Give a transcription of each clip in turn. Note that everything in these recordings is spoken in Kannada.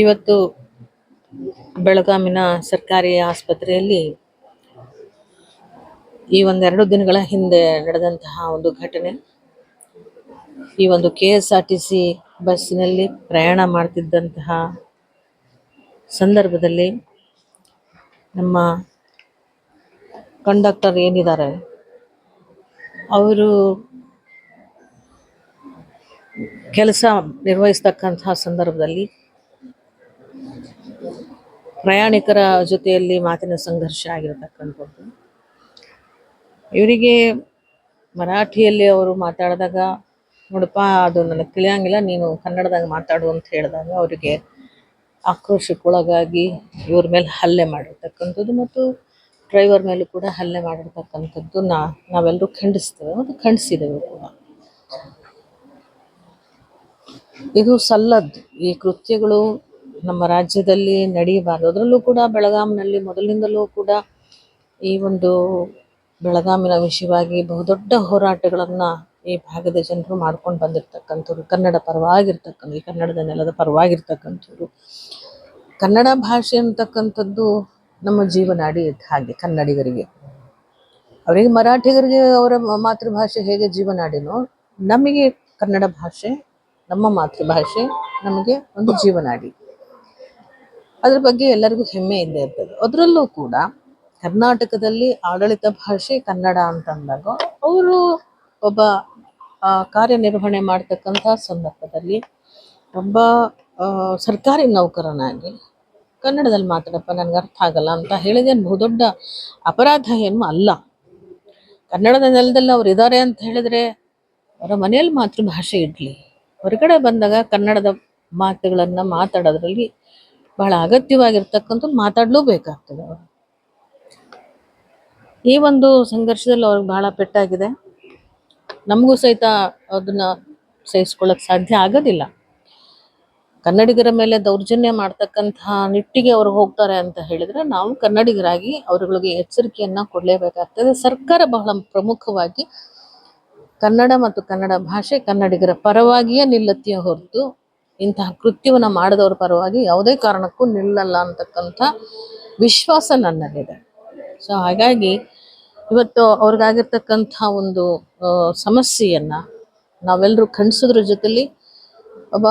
ಇವತ್ತು ಬೆಳಗಾಮಿನ ಸರ್ಕಾರಿ ಆಸ್ಪತ್ರೆಯಲ್ಲಿ ಈ ಒಂದೆರಡು ದಿನಗಳ ಹಿಂದೆ ನಡೆದಂತಹ ಒಂದು ಘಟನೆ. ಈ ಒಂದು K S R T C ಬಸ್ಸಿನಲ್ಲಿ ಪ್ರಯಾಣ ಮಾಡ್ತಿದ್ದಂತಹ ಸಂದರ್ಭದಲ್ಲಿ ನಮ್ಮ ಕಂಡಕ್ಟರ್ ಏನಿದ್ದಾರೆ, ಅವರು ಕೆಲಸ ನಿರ್ವಹಿಸ್ತಕ್ಕಂತಹ ಸಂದರ್ಭದಲ್ಲಿ ಪ್ರಯಾಣಿಕರ ಜೊತೆಯಲ್ಲಿ ಮಾತಿನ ಸಂಘರ್ಷ ಆಗಿರತಕ್ಕಂಥದ್ದು. ಇವರಿಗೆ ಮರಾಠಿಯಲ್ಲಿ ಅವರು ಮಾತಾಡಿದಾಗ, ನೋಡಪ್ಪ, ಅದು ನನಗೆ ತಿಳಿಯಂಗಿಲ್ಲ, ನೀನು ಕನ್ನಡದಾಗ ಮಾತಾಡು ಅಂತ ಹೇಳಿದಾಗ ಅವರಿಗೆ ಆಕ್ರೋಶಕ್ಕೊಳಗಾಗಿ ಇವ್ರ ಮೇಲೆ ಹಲ್ಲೆ ಮಾಡಿರ್ತಕ್ಕಂಥದ್ದು ಮತ್ತು ಡ್ರೈವರ್ ಮೇಲೂ ಕೂಡ ಹಲ್ಲೆ ಮಾಡಿರ್ತಕ್ಕಂಥದ್ದು ನಾವೆಲ್ಲರೂ ಖಂಡಿಸ್ತೇವೆ ಮತ್ತು ಖಂಡಿಸಿದೆವು ಇದು ಸಲ್ಲದ್ದು ಈ ಕೃತ್ಯಗಳು ನಮ್ಮ ರಾಜ್ಯದಲ್ಲಿ ನಡೆಯಬಾರದು. ಅದರಲ್ಲೂ ಕೂಡ ಬೆಳಗಾಂನಲ್ಲಿ ಮೊದಲಿನಿಂದಲೂ ಕೂಡ ಈ ಒಂದು ಬೆಳಗಾಮಿನ ವಿಷಯವಾಗಿ ಬಹುದೊಡ್ಡ ಹೋರಾಟಗಳನ್ನು ಈ ಭಾಗದ ಜನರು ಮಾಡ್ಕೊಂಡು ಬಂದಿರತಕ್ಕಂಥವ್ರು. ಕನ್ನಡ ಪರವಾಗಿರ್ತಕ್ಕಂಥ, ಈ ಕನ್ನಡದ ನೆಲದ ಪರವಾಗಿರ್ತಕ್ಕಂಥವ್ರು. ಕನ್ನಡ ಭಾಷೆ ಅಂತಕ್ಕಂಥದ್ದು ನಮ್ಮ ಜೀವನಾಡಿ ಹಾಗೆ ಕನ್ನಡಿಗರಿಗೆ. ಅವರಿಗೆ ಮರಾಠಿಗರಿಗೆ ಅವರ ಮಾತೃಭಾಷೆ ಹೇಗೆ ಜೀವನಾಡಿನೋ ನಮಗೆ ಕನ್ನಡ ಭಾಷೆ ನಮ್ಮ ಮಾತೃಭಾಷೆ, ನಮಗೆ ಒಂದು ಜೀವನಾಡಿ. ಅದ್ರ ಬಗ್ಗೆ ಎಲ್ಲರಿಗೂ ಹೆಮ್ಮೆ ಇದ್ದೇ ಇರ್ತದೆ. ಅದರಲ್ಲೂ ಕೂಡ ಕರ್ನಾಟಕದಲ್ಲಿ ಆಡಳಿತ ಭಾಷೆ ಕನ್ನಡ ಅಂತಂದಾಗ ಅವರು ಒಬ್ಬ ಕಾರ್ಯನಿರ್ವಹಣೆ ಮಾಡ್ತಕ್ಕಂಥ ಸಂದರ್ಭದಲ್ಲಿ ಒಬ್ಬ ಸರ್ಕಾರಿ ನೌಕರನಾಗಿ ಕನ್ನಡದಲ್ಲಿ ಮಾತಾಡಪ್ಪ, ನನಗೆ ಅರ್ಥ ಆಗಲ್ಲ ಅಂತ ಹೇಳಿದೇನು ಬಹುದೊಡ್ಡ ಅಪರಾಧ ಏನು ಅಲ್ಲ. ಕನ್ನಡದ ನೆಲದಲ್ಲಿ ಅವ್ರು ಇದ್ದಾರೆ ಅಂತ ಹೇಳಿದ್ರೆ ಅವರ ಮನೆಯಲ್ಲಿ ಮಾತೃಭಾಷೆ ಇರಲಿ ಹೊರಗಡೆ ಬಂದಾಗ ಕನ್ನಡದ ಮಾತುಗಳನ್ನು ಮಾತಾಡೋದ್ರಲ್ಲಿ ಬಹಳ ಅಗತ್ಯವಾಗಿರ್ತಕ್ಕಂಥ ಮಾತಾಡಲೂಬೇಕಾಗ್ತದೆ ಅವರು. ಈ ಒಂದು ಸಂಘರ್ಷದಲ್ಲಿ ಅವ್ರಿಗೆ ಬಹಳ ಪೆಟ್ಟಾಗಿದೆ. ನಮಗೂ ಸಹಿತ ಅದನ್ನ ಸಹಿಸ್ಕೊಳ್ಳೋಕೆ ಸಾಧ್ಯ ಆಗೋದಿಲ್ಲ. ಕನ್ನಡಿಗರ ಮೇಲೆ ದೌರ್ಜನ್ಯ ಮಾಡ್ತಕ್ಕಂತಹ ನಿಟ್ಟಿಗೆ ಅವರು ಹೋಗ್ತಾರೆ ಅಂತ ಹೇಳಿದ್ರೆ ನಾವು ಕನ್ನಡಿಗರಾಗಿ ಅವರುಗಳಿಗೆ ಎಚ್ಚರಿಕೆಯನ್ನ ಕೊಡಲೇಬೇಕಾಗ್ತದೆ. ಸರ್ಕಾರ ಬಹಳ ಪ್ರಮುಖವಾಗಿ ಕನ್ನಡ ಮತ್ತು ಕನ್ನಡ ಭಾಷೆ ಕನ್ನಡಿಗರ ಪರವಾಗಿಯೇ ನಿಲ್ಲತ್ತೆಯೇ ಹೊರತು ಇಂತಹ ಕೃತ್ಯವನ್ನು ಮಾಡಿದವರ ಪರವಾಗಿ ಯಾವುದೇ ಕಾರಣಕ್ಕೂ ನಿಲ್ಲಲ್ಲ ಅಂತಕ್ಕಂಥ ವಿಶ್ವಾಸ ನನ್ನಲ್ಲಿದೆ. ಸೊ ಹಾಗಾಗಿ ಇವತ್ತು ಅವ್ರಿಗಾಗಿರ್ತಕ್ಕಂಥ ಒಂದು ಸಮಸ್ಯೆಯನ್ನು ನಾವೆಲ್ಲರೂ ಖಂಡಿಸೋದ್ರ ಜೊತೆಲಿ ಒಬ್ಬ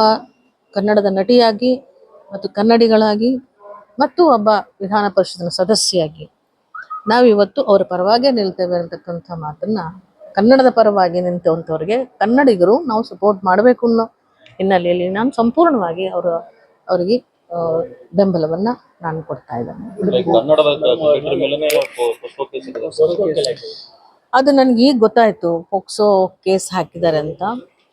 ಕನ್ನಡದ ನಟಿಯಾಗಿ ಮತ್ತು ಕನ್ನಡಿಗಳಾಗಿ ಮತ್ತು ಒಬ್ಬ ವಿಧಾನ ಪರಿಷತ್ತಿನ ಸದಸ್ಯೆಯಾಗಿ ನಾವಿವತ್ತು ಅವರ ಪರವಾಗೇ ನಿಲ್ತೇವೆ ಅಂತಕ್ಕಂಥ ಮಾತನ್ನ ಕನ್ನಡದ ಪರವಾಗಿ ನಿಂತವಂಥವ್ರಿಗೆ ಕನ್ನಡಿಗರು ನಾವು ಸಪೋರ್ಟ್ ಮಾಡಬೇಕು ಅನ್ನೋ ಹಿನ್ನೆಲೆಯಲ್ಲಿ ನಾನು ಸಂಪೂರ್ಣವಾಗಿ ಅವರ, ಅವರಿಗೆ ಬೆಂಬಲವನ್ನ ನಾನು ಕೊಡ್ತಾ ಇದ್ದೇನೆ. ಅದು ನನಗೆ ಈಗ ಗೊತ್ತಾಯ್ತು, ಪೋಕ್ಸೋ ಕೇಸ್ ಹಾಕಿದ್ದಾರೆ ಅಂತ.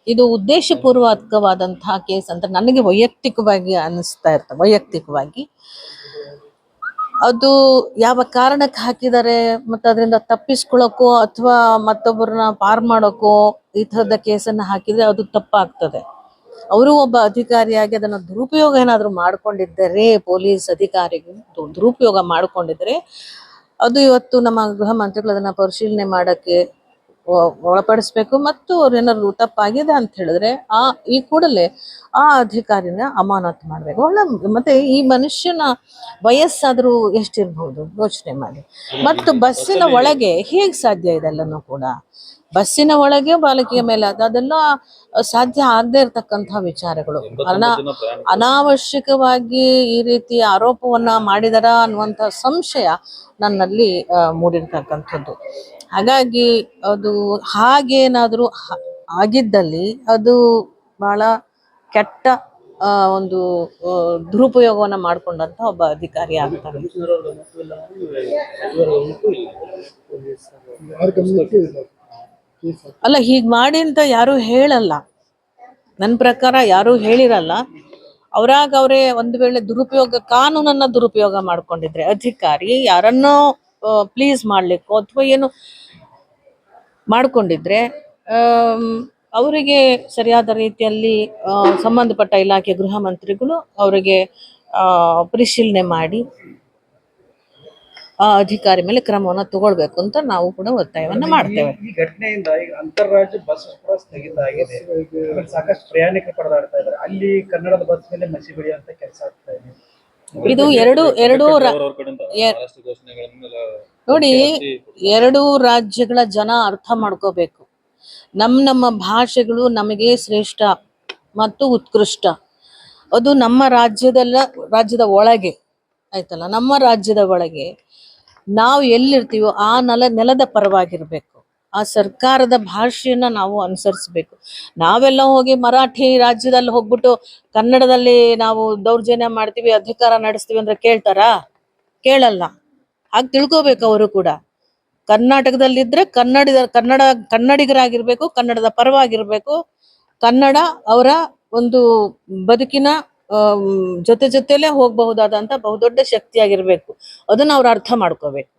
ಇದು ಉದ್ದೇಶಪೂರ್ವಕವಾದಂತಹ ಕೇಸ್ ಅಂತ ನನಗೆ ವೈಯಕ್ತಿಕವಾಗಿ ಅನಿಸ್ತಾ ಇರ್ತದೆ ವೈಯಕ್ತಿಕವಾಗಿ. ಅದು ಯಾವ ಕಾರಣಕ್ಕೆ ಹಾಕಿದ್ದಾರೆ, ಮತ್ತು ಅದರಿಂದ ತಪ್ಪಿಸ್ಕೊಳ್ಳೋಕ್ಕೋ ಅಥವಾ ಮತ್ತೊಬ್ಬರನ್ನ ಪಾರ್ ಮಾಡೋಕ್ಕೋ ಈ ಥರದ ಕೇಸನ್ನು ಹಾಕಿದ್ರೆ ಅದು ತಪ್ಪಾಗ್ತದೆ. ಅವರು ಒಬ್ಬ ಅಧಿಕಾರಿಯಾಗಿ ಅದನ್ನು ದುರುಪಯೋಗ ಏನಾದರೂ ಮಾಡ್ಕೊಂಡಿದ್ದರೆ, ಪೊಲೀಸ್ ಅಧಿಕಾರಿಗಳು ದುರುಪಯೋಗ ಮಾಡ್ಕೊಂಡಿದ್ರೆ ಅದು ಇವತ್ತು ನಮ್ಮ ಗೃಹ ಮಂತ್ರಿಗಳು ಅದನ್ನ ಪರಿಶೀಲನೆ ಮಾಡಕ್ಕೆ ಒಳಪಡಿಸ್ಬೇಕು ಮತ್ತು ಅವ್ರೇನಾದ್ರು ತಪ್ಪಾಗಿದೆ ಅಂತ ಹೇಳಿದ್ರೆ ಆ ಈ ಕೂಡಲೇ ಆ ಅಧಿಕಾರಿನ ಅಮಾನತ್ ಮಾಡ್ಬೇಕು. ಒಳ್ಳೆ ಮತ್ತೆ ಈ ಮನುಷ್ಯನ ವಯಸ್ಸಾದ್ರೂ ಎಷ್ಟಿರ್ಬಹುದು? ಯೋಚನೆ ಮಾಡಿ. ಮತ್ತು ಬಸ್ಸಿನ ಒಳಗೆ ಹೇಗ್ ಸಾಧ್ಯ ಇದೆಲ್ಲನೂ ಕೂಡ? ಬಸ್ಸಿನ ಒಳಗೆ ಬಾಲಕಿಯ ಮೇಲೆ ಅದು ಅದೆಲ್ಲ ಸಾಧ್ಯ ಆಗದೆ ಇರತಕ್ಕಂತಹ ವಿಚಾರಗಳು. ಅನಾ ಅನಾವಶ್ಯಕವಾಗಿ ಈ ರೀತಿ ಆರೋಪವನ್ನ ಮಾಡಿದರ ಅನ್ನುವಂತ ಸಂಶಯ ನನ್ನಲ್ಲಿ ಮೂಡಿರ್ತಕ್ಕಂಥದ್ದು. ಹಾಗಾಗಿ ಅದು ಹಾಗೇನಾದರೂ ಆಗಿದ್ದಲ್ಲಿ ಅದು ಬಹಳ ಕೆಟ್ಟ ಒಂದು ದುರುಪಯೋಗವನ್ನ ಮಾಡ್ಕೊಂಡಂತ ಒಬ್ಬ ಅಧಿಕಾರಿ ಆಗ್ತಾರೆ. ಅಲ್ಲ, ಹೀಗೆ ಮಾಡಿ ಅಂತ ಯಾರು ಹೇಳಲ್ಲ. ನನ್ನ ಪ್ರಕಾರ ಯಾರು ಹೇಳಿರಲ್ಲ. ಅವರಾಗ ಅವರೇ ಒಂದು ವೇಳೆ ದುರುಪಯೋಗ, ಕಾನೂನನ್ನ ದುರುಪಯೋಗ ಮಾಡ್ಕೊಂಡಿದ್ರೆ ಅಧಿಕಾರಿ ಯಾರನ್ನೋ ಪ್ಲೀಸ್ ಮಾಡ್ಲಿಕ್ಕೋ ಅಥವಾ ಏನು ಮಾಡ್ಕೊಂಡಿದ್ರೆ ಅವರಿಗೆ ಸರಿಯಾದ ರೀತಿಯಲ್ಲಿ ಆ, ಸಂಬಂಧಪಟ್ಟ ಇಲಾಖೆ ಗೃಹ ಮಂತ್ರಿಗಳು ಅವರಿಗೆ ಆ, ಪರಿಶೀಲನೆ ಮಾಡಿ ಆ ಅಧಿಕಾರಿ ಮೇಲೆ ಕ್ರಮವನ್ನು ತಗೊಳ್ಬೇಕು ಅಂತ ನಾವು ಕೂಡ ಒತ್ತಾಯವನ್ನ ಮಾಡ್ತೇವೆ. ಈ ಘಟನೆಯಿಂದ ಈಗ ಅಂತಾರಾಜ್ಯ ಬಸ್ ಕೂಡ ಸ್ಥಗಿತ ಆಗಿದೆ. ಸಾಕಷ್ಟು ಪ್ರಯಾಣಿಕರು ಪಡೆದಾಡ್ತಾ ಇದ್ದಾರೆ. ಅಲ್ಲಿ ಕನ್ನಡದ ಬಸ್ ಮೇಲೆ ಮಸಿ ಬೆಳೆಯುವಂತ ಕೆಲಸ ಆಗ್ತಾ ಇದೆ. ಇದು ಎರಡು ಎರಡು ನೋಡಿ ಎರಡೂ ರಾಜ್ಯಗಳ ಜನ ಅರ್ಥ ಮಾಡ್ಕೋಬೇಕು. ನಮ್ಮ ನಮ್ಮ ಭಾಷೆಗಳು ನಮಗೆ ಶ್ರೇಷ್ಠ ಮತ್ತು ಉತ್ಕೃಷ್ಟ. ಅದು ನಮ್ಮ ರಾಜ್ಯದಲ್ಲ ರಾಜ್ಯದ ಒಳಗೆ. ಆಯ್ತಲ್ಲ? ನಮ್ಮ ರಾಜ್ಯದ ಒಳಗೆ ನಾವು ಎಲ್ಲಿರ್ತೀವೋ ಆ ನೆಲ ನೆಲದ ಪರವಾಗಿರ್ಬೇಕು. ಆ ಸರ್ಕಾರದ ಭಾಷೆಯನ್ನ ನಾವು ಅನುಸರಿಸ್ಬೇಕು. ನಾವೆಲ್ಲ ಹೋಗಿ ಮರಾಠಿ ರಾಜ್ಯದಲ್ಲಿ ಹೋಗ್ಬಿಟ್ಟು ಕನ್ನಡದಲ್ಲಿ ನಾವು ದೌರ್ಜನ್ಯ ಮಾಡ್ತೀವಿ ಅಧಿಕಾರ ನಡೆಸ್ತೀವಿ ಅಂದ್ರೆ ಕೇಳ್ತಾರಾ? ಕೇಳಲ್ಲ. ಹಾಗೆ ತಿಳ್ಕೊಬೇಕು ಅವರು ಕೂಡ. ಕರ್ನಾಟಕದಲ್ಲಿದ್ರೆ ಕನ್ನಡ ಕನ್ನಡ, ಕನ್ನಡಿಗರಾಗಿರ್ಬೇಕು, ಕನ್ನಡದ ಪರವಾಗಿರ್ಬೇಕು. ಕನ್ನಡ ಅವರ ಒಂದು ಬದುಕಿನ ಜೊತೆ ಜೊತೆಲೇ ಹೋಗಬಹುದಾದಂತ ಬಹುದೊಡ್ಡ ಶಕ್ತಿಯಾಗಿರ್ಬೇಕು. ಅದನ್ನ ಅವ್ರು ಅರ್ಥ ಮಾಡ್ಕೋಬೇಕು.